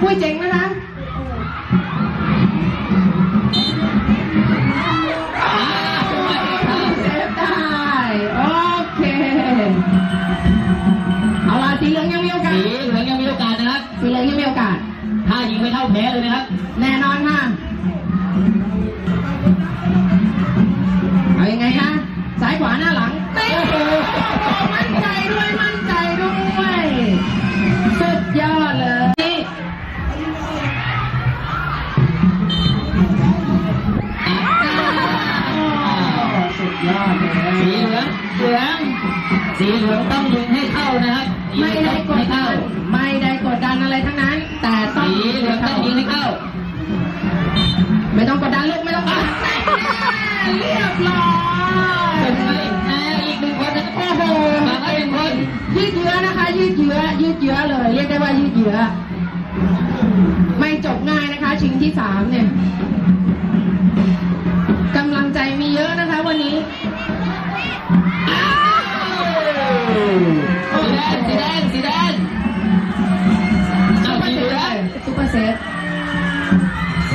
ปุ้ยเจ๋งไหมคะเซฟได้ โอเค เอาล่ะสีเหลืองยังมีโอกาส สีเหลืองยังมีโอกาสนะครับ สีเหลืองยังมีโอกาส ถ้ายิงไม่เข้าแพ้เลยนะครับ แน่นอนค่ะ เอายังไงคะซ้ายขวาหน้าหลัง เต ยอดเลยสีเหลืองเหลืองสีเหลืองต้องยิงให้เข้านะครับยิงไม่ได้กให้ดเข้าดันไม่ได้กดดันอะไรทั้งนั้น แต่ต้องสีเหลืองต้องยิงให้เข้า ไม่ต้องกดดันลูกไม่ต้องกดดันเรียบร้อยเป็นไงแพ้อีกหนึ่งคนนะครับโอ้โหมาให้หนึ่งคนยืดเยื้อนะคะ ยืดเยื้อยืดเยื้อเลย เรียกได้ว่ายืดเยื้อไม่จบง่ายนะคะ ชิงที่สามเนี่ย งสีแดงสีแดงซุเอาปเปอสีร์เซเหลืองฟซุปเปอร์เซฟ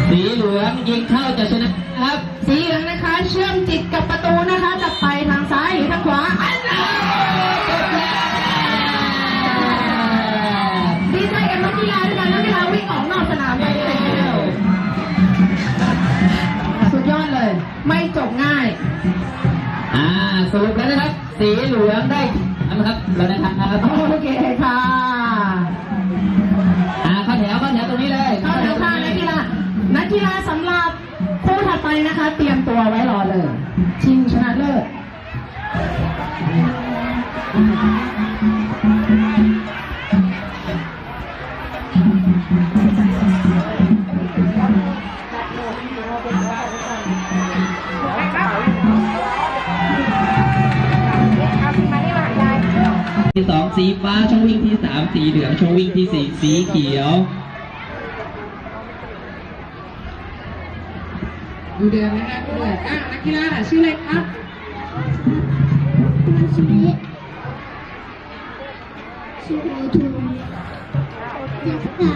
สีเหลืองยิงเข้าจะชนะครับ สีเหลืองนะคะ เชื่อมจิตกับประตูนะคะจะไปทางซ้ายหรือทางขวาอันนั้นดีใจกับนักกีฬาด้วยกันนักกีฬาวิ่งออกนอกสนามไปแล้วสุดยอดเลย ไม่จบง่าย อ่าสรุปแล้วนะครับ สีเหลืองได้นะครับเราได้ทำน นักกีฬาสำหรับคู่ถัดไปนะคะ เตรียมตัวไว้รอเลยชิงชนะเลิศที่สองสีฟ้าช่องวิ่งที่สามสีเหลืองช่องวิ่งที่สี่สีเขียว ดูเดือนนะคะดูเดือนอะนักกีฬาชื่ออะไรครับมันชีวิตชีวิตทูอยากตา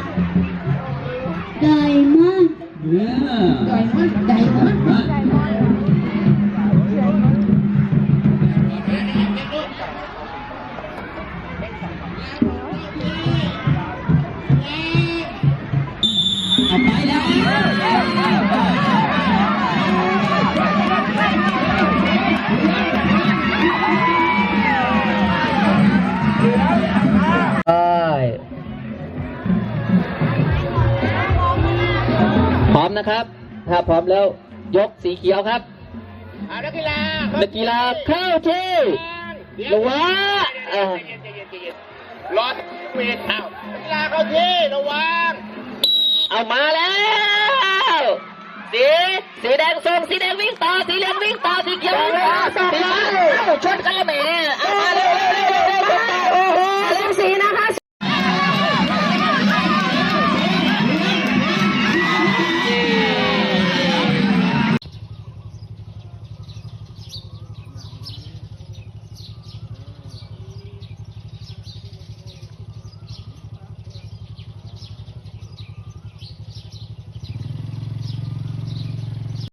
ไดมอนด์ไดมอนด์ไดมอนด์ไปแล้ว มนะครับ ถ้าพร้อมแล้วยกสีเขียวครับเอานักกีฬานักกีฬาเข้าที่ระวะอ่ารอเวทเอานักกีฬาเข้าที่ระวังเอามาแล้วสีสีแดงส่งสีแดงวิ่งต่อสีเหลืองวิ่งต่อสีเขียววิ่งต่อสีฟ้าเอ้าชนกันแล้วแหมเอ้